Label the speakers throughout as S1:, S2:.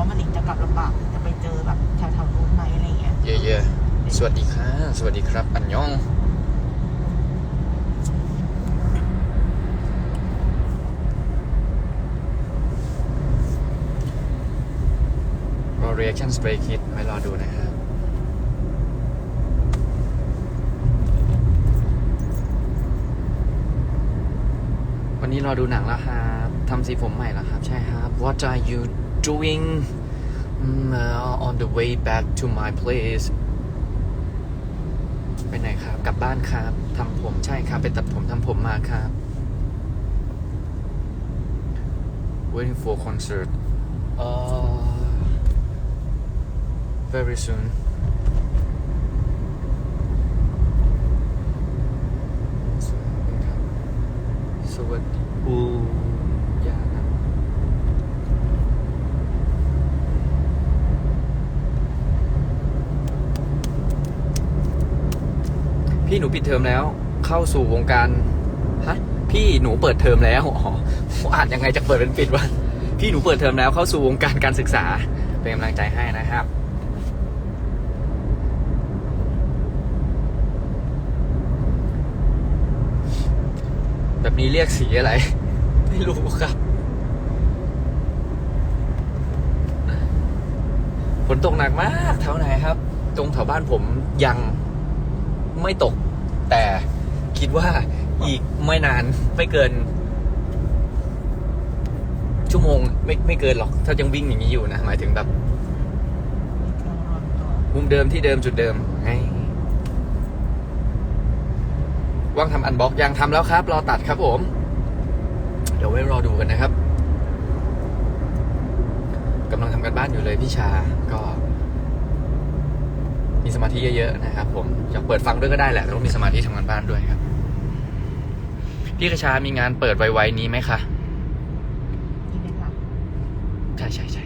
S1: ว่ามันอีกจะกลับลำบากจะไปเจอแบบแถวๆนู้นไหมอะไรเงี้ย
S2: เย่ๆสวัสดีค่ะ สวัสดีครับ อันยอง รอ reaction spray kit ไว้รอดูนะครับวันนี้รอดูหนังแล้วครับทำสีผมใหม่แล้วครับ ใช่ครับ What are you doing uh, on the way back to my place ไปไหนครับ กลับบ้านครับทำผมใช่ครับ ไปตัดผมทำผมมาครับ waiting for concert uh, very soon สวัสดีอูยานะ พี่หนูปิดเทอมแล้ว เข้าสู่วงการฮะพี่หนูเปิดเทอมแล้วอ๋ออ่านยังไงจะเปิดเป็นปิดวะพี่หนูเปิดเทอมแล้วเข้าสู่วงการการศึกษาเป็นกำลังใจให้นะครับแบบนี้เรียกสีอะไร ไม่รู้ครับฝนตกหนักมากแถวไหนครับ ตรงแถวบ้านผมยัง ไม่ตก แต่คิดว่าอีกไม่นานไม่เกิน ชั่วโมงไม่ไม่เกินหรอก ถ้ายังวิ่งอย่างนี้อยู่นะ หมายถึงแบบ
S1: มุ
S2: มเดิมที่เดิมจุดเดิมไงว่างทำอันบ็อกยังทำแล้วครับ รอตัดครับผม เดี๋ยวไว้รอดูกันนะครับกำลังทำกันบ้านอยู่เลยพี่ชาก็ มีสมาธิเยอะๆนะครับผมอยากเปิดฟังด้วยก็ได้แหละแต่ต้องมีสมาธิทำงานบ้านด้วยครับ พี่กระชามีงานเปิดไวๆนี้ไหมคะ
S1: นี่เป็นหลัก
S2: ใช่ใช่ใช่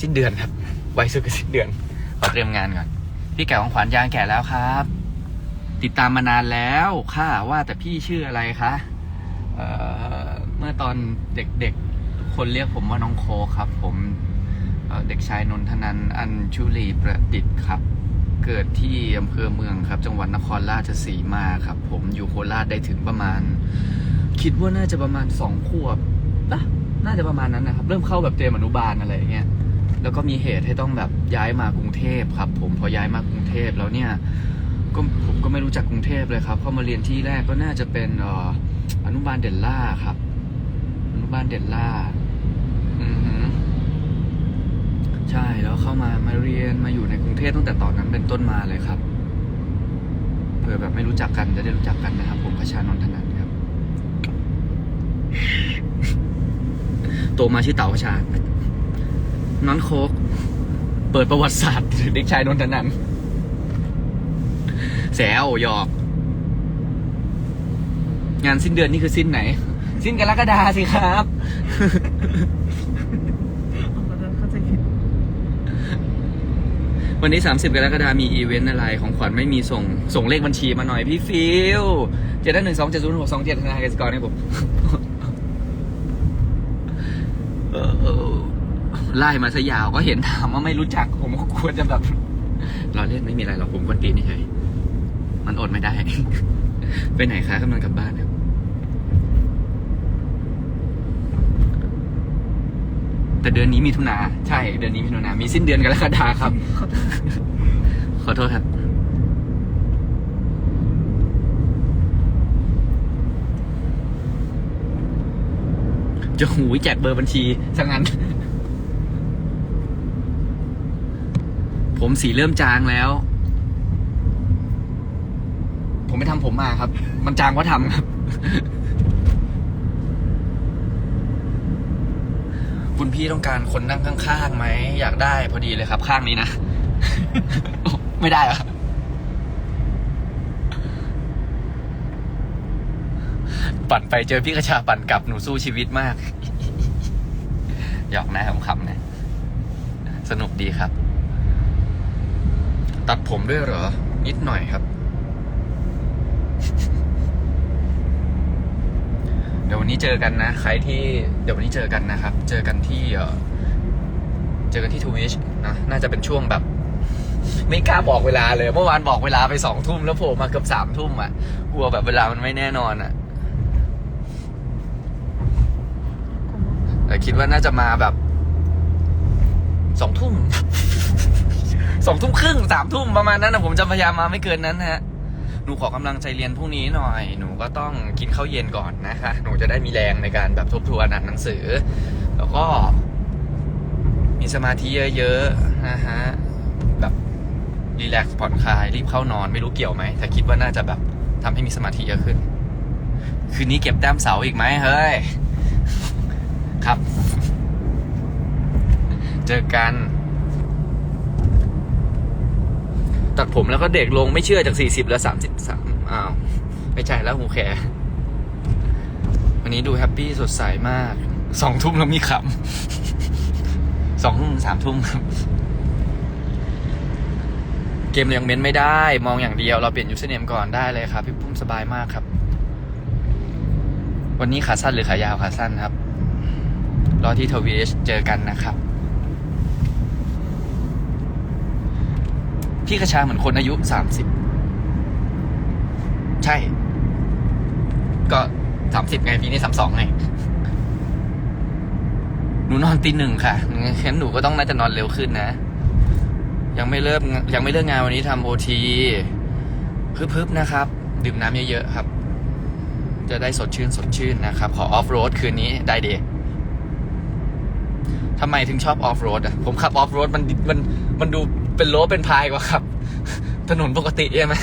S2: สิ้นเดือนครับ ไวสุดก็สิ้นเดือนขอเตรียมงานก่อน พี่แก่ของขวัญยางแก่แล้วครับ ติดตามมานานแล้วค่ะว่าแต่พี่ชื่ออะไรคะเอ่อเมื่อตอนเด็กๆทุกคนเรียกผมว่าน้องโคกครับ ผม เด็กชายนนทนันอัญชุลีประดิษฐ์ครับ เกิดที่อำเภอเมืองครับ จังหวัดนครราชสีมาครับ ผมอยู่โคราชได้ถึงประมาณ คิดว่าน่าจะประมาณสองขวบนะน่าจะประมาณนั้นนะครับ เริ่มเข้าแบบเตรียมอนุบาลอะไรอย่างเงี้ยแล้วก็มีเหตุให้ต้องแบบย้ายมากรุงเทพครับ ผมพอย้ายมากรุงเทพแล้วเนี่ยก็ผมก็ไม่รู้จักกรุงเทพเลยครับเข้ามาเรียนที่แรกก็น่าจะเป็นออนุบาลเด่นล่าครับ อนุบาลเด่นล่าอือ ใช่แล้วเข้ามามาเรียนมาอยู่ในกรุงเทพตั้งแต่ตอนนั้นเป็นต้นมาเลยครับเผื่อแบบไม่รู้จักกันจะได้รู้จักกันนะครับ ผมพระชานนทนันท์ครับโตมาชื่อเต๋าพระชาน้อนโคกเปิดประวัติศาสตร์เด็กชายนนทนันแซวหยอก งานสิ้นเดือนนี่คือสิ้นไหน สิ้นกรกฎาสิครับ
S1: เขาจะเข้าใจผิด
S2: วันนี้ 30 กรกฎาคมมีอีเวนต์อะไรของขวัญไม่มีส่งส่งเลขบัญชีมาหน่อยพี่ฟิลเจ็ดหนึ่งสองเจ็ดศูนย์หกสองเจ็ดธนาคารกสิกรให้ผมไล่มาซะยาวก็เห็นถามว่าไม่รู้จักผมก็ควรจะแบบเราเล่นไม่มีอะไรหรอกผมคนตีนนี่เฉยมันอดไม่ได้ ไปไหนคะกำลังกลับบ้านครับ แต่เดือนนี้มีทุนาใช่ เดือนนี้มีทุนามีสิ้นเดือนกรกฎาครับ ขอโทษครับ จะหูยแจกเบอร์บัญชีซะงั้น ผมสีเริ่มจางแล้ว ผมไปทำผมมาครับ มันจางเพราะทำครับ คุณพี่ต้องการคนนั่งข้างๆไหมอยากได้พอดีเลยครับ ข้างนี้นะ ไม่ได้เหรอปั่นไปเจอพี่กระชาปั่นกลับหนูสู้ชีวิตมาก หยอกนะคำๆนะ สนุกดีครับ ตัดผมด้วยเหรอ นิดหน่อยครับ ดี๋ยววันนี้เจอกันนะ ใครที่เดี๋ยววันนี้เจอกันนะครับ เจอกันที่เจอกันที่ทวิชนะน่าจะเป็นช่วงแบบ ไม่กล้าบอกเวลาเลย เมื่อวานบอกเวลาไปสองทุ่มแล้วโผล่มาเกือบสามทุ่มอะกลัวแบบเวลามันไม่แน่นอนอะแต่คิดว่าน่าจะมาแบบสองทุ่มสองทุ่มครึ่งสามทุ่มประมาณนั้นนะผมจะพยายามมาไม่เกินนั้นนะฮะ หนูขอกำลังใจเรียนพรุ่งนี้หน่อย หนูก็ต้องกินข้าวเย็นก่อนนะคะ หนูจะได้มีแรงในการแบบทบทวนอ่านหนังสือ แล้วก็ มีสมาธิเยอะๆนะฮะแบบรีแลกซ์ผ่อนคลายรีบเข้านอนไม่รู้เกี่ยวไหมแต่คิดว่าน่าจะแบบทำให้มีสมาธิเยอะขึ้น คืนนี้เก็บแต้มเสาอีกไหมเฮ้ย ครับ เจอกัน ตัดผมแล้วก็เด็กลงไม่เชื่อจาก40แล้ว33อ้าว ไม่ใช่แล้วหูแคร์วันนี้ดูแฮปปี้สดใสมากสองทุ่มแล้วมีขำสองทุ่มสามทุ่มครับ เกมเรายังเม้นไม่ได้ มองอย่างเดียวเราเปลี่ยนยูสเนมก่อนได้เลยครับ พี่ปุ้มสบายมากครับ วันนี้ขาสั้นหรือขายาวขาสั้นครับ รอที่ทวีชเจอกันนะครับ พี่กระชาเหมือนคนอายุสามสิบใช่ ก็สามสิบไงปีนี้สามสองไง หนูนอนตีหนึ่งค่ะงั้นหนูก็ต้องน่าจะนอนเร็วขึ้นนะ ยังไม่เลิกยังไม่เลิกงานวันนี้ทำโอทีพึบๆนะครับ ดื่มน้ำเยอะๆครับ จะได้สดชื่นสดชื่นนะครับ ขอออฟโรดคืนนี้ได้เดทำไมถึงชอบออฟโรดอะ ผมขับออฟโรดมันมันมันดู เป็นโลเป็นพายกว่าครับ ถนนปกติใช่ไหม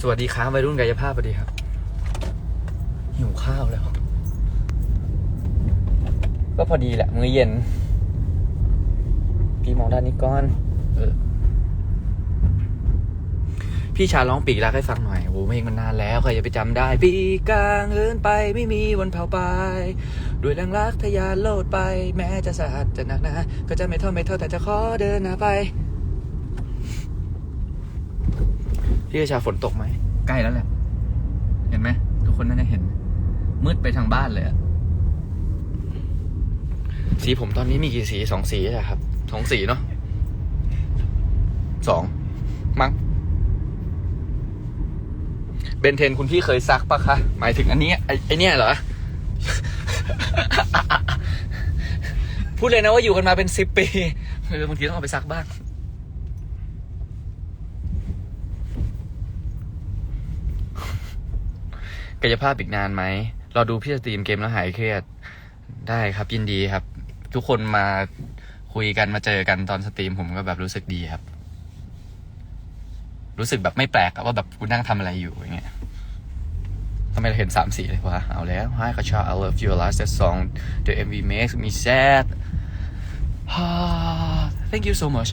S2: สวัสดีครับวัยรุ่นกายภาพสวัสดีครับ หิวข้าวแล้ว ก็พอดีแหละ มื้อเย็น พี่มองด้านนี้ก่อน เออ พี่ชาร้องปีกรักให้ฟังหน่อยโอ้เพลงมันนานแล้วใครจะไปจำได้ ปีกลางเหินไปไม่มีวันเผาไป ด้วยแรงรักทะยานโลดไป แม้จะสาหัสจะหนักหนาก็จะไม่ท้อไม่ท้อแต่จะขอเดินหน้าไป พี่ชาฝนตกไหม ใกล้แล้วแหละ เห็นไหม ทุกคนน่าจะเห็น มืดไปทางบ้านเลยอะสีผมตอนนี้มีกี่สีสองสีอะครับสองสีเนาะสองมั้งเบนเทนคุณพี่เคยซักปะคะ หมายถึงอันนี้ไอไอเนี่ยเหรอ พูดเลยนะว่าอยู่กันมาเป็นสิบปีเออบางทีต้องเอาไปซักบ้าง กายภาพอีกนานไหม เราดูพี่สตรีมเกมแล้วหายเครียด ได้ครับยินดีครับ ทุกคนมาคุยกันมาเจอกันตอนสตรีมผมก็แบบรู้สึกดีครับ รู้สึกแบบไม่แปลกอะว่าแบบกูนั่งทำอะไรอยู่อย่างเงี้ยทำไมเราเห็นสามสีเลยวะเอาแล้ว Hi กระชา I love you last that song the MV makes me sad thank you so much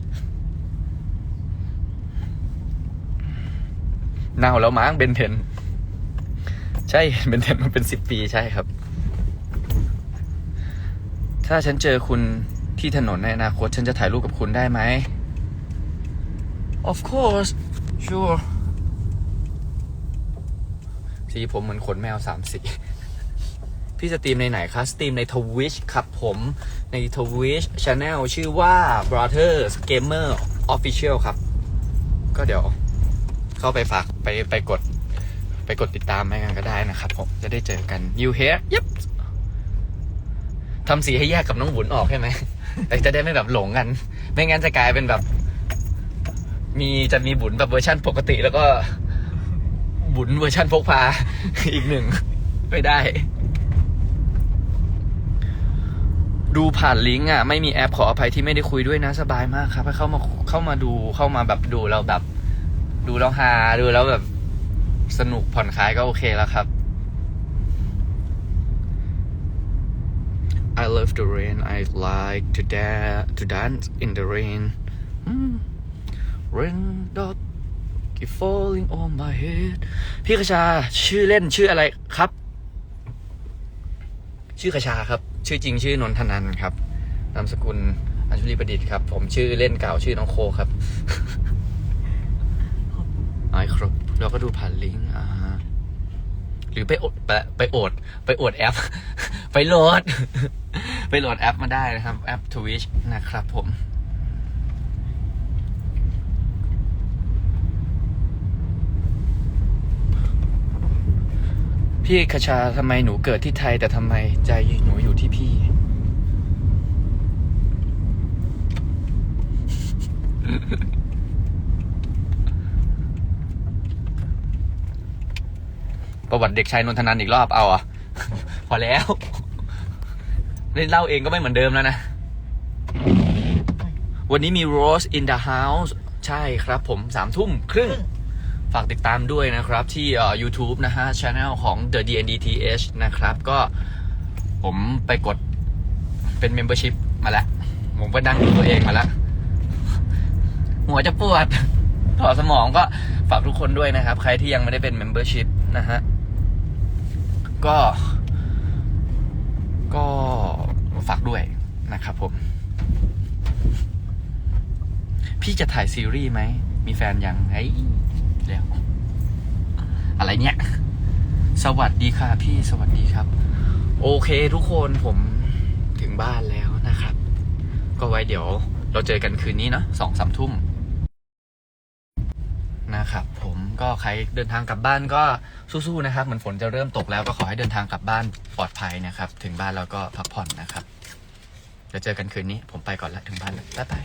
S2: เน่าแล้วมั้งเบนเทน ใช่เบนเทนมันเป็นสิบปีใช่ครับ ถ้าฉันเจอคุณที่ถนนในอนาคต ฉันจะถ่ายรูปกับคุณได้ไหม Of course sure สีผมเหมือนขนแมวสามสีพี่สตรีมในไหนคะสตรีมในทวิชครับผมในทวิชช anel ชื่อว่า Brothers Gamer Official ครับ ก็เดี๋ยวเข้าไปฝากไปไปกดไปกดติดตามให้กันก็ได้นะครับผม จะได้เจอกัน you here yep ทำสีให้แยกกับน้องบุญออกใช่ไหมแต่จะได้ไม่แบบหลงกัน ไม่งั้นจะกลายเป็นแบบ มีจะมีบุญแบบเวอร์ชั่นปกติ แล้วก็บุญเวอร์ชั่นพกพา อีกหนึ่งไม่ได้ ดูผ่านลิงก์อะ ไม่มีแอปขออภัยที่ไม่ได้คุยด้วยนะ สบายมากครับให้เข้ามาเข้ามาดูเข้ามาแบบดูเราแบบ ดูแล้วฮาดูแล้วแบบสนุกผ่อนคลายก็โอเคแล้วครับ I love the rain I like to dance to dance in the rain mm. Rain dot keep falling on my head พี่กระชาชื่อเล่นชื่ออะไรครับ ชื่อกระชาครับ ชื่อจริงชื่อนนทนันครับ นามสกุลอัญชุลีประดิษฐ์ครับ ผมชื่อเล่นเก่าชื่อน้องโคครับ
S1: อบ
S2: อครับ เราก็ดูผ่านลิงก์อ่าหรือไปอดไปไปโอดไปโอดแอป ไปโหลด ไปโหลดแอปมาได้นะครับ แอป Twitch นะครับผม พี่คชาทำไมหนูเกิดที่ไทย แต่ทำไมใจหนูอยู่ที่พี่ ประวัติเด็กชายนนทนันอีกรอบเอาอะ พอแล้วเล่นเล่าเองก็ไม่เหมือนเดิมแล้วนะ วันนี้มี Rose in the House ใช่ครับผมสามทุ่มครึ่ง ฝากติดตามด้วยนะครับที่เอ่อ YouTube นะฮะช anel ของ The DNDTH นะครับ ก็ผมไปกดเป็น Membership มาแล้ว ผมก็ดังดูตัวเองมาแล้ว หัวจะปวด ถอดสมองก็ฝากทุกคนด้วยนะครับ ใครที่ยังไม่ได้เป็น Membership นะฮะ ก็ ก็ฝากด้วยนะครับผม พี่จะถ่ายซีรีส์ไหม มีแฟนยังไอ้ แล้ว อะไรเนี่ย สวัสดีค่ะพี่สวัสดีครับ โอเคทุกคนผมถึงบ้านแล้วนะครับ ก็ไว้เดี๋ยวเราเจอกันคืนนี้เนาะสองสามทุ่มนะครับผมก็ใครเดินทางกลับบ้านก็สู้ๆนะครับ เหมือนฝนจะเริ่มตกแล้วก็ขอให้เดินทางกลับบ้านปลอดภัยนะครับ ถึงบ้านแล้วก็พักผ่อนนะครับเดี๋ยวเจอกันคืนนี้ ผมไปก่อนละถึงบ้านแล้วบ๊ายบาย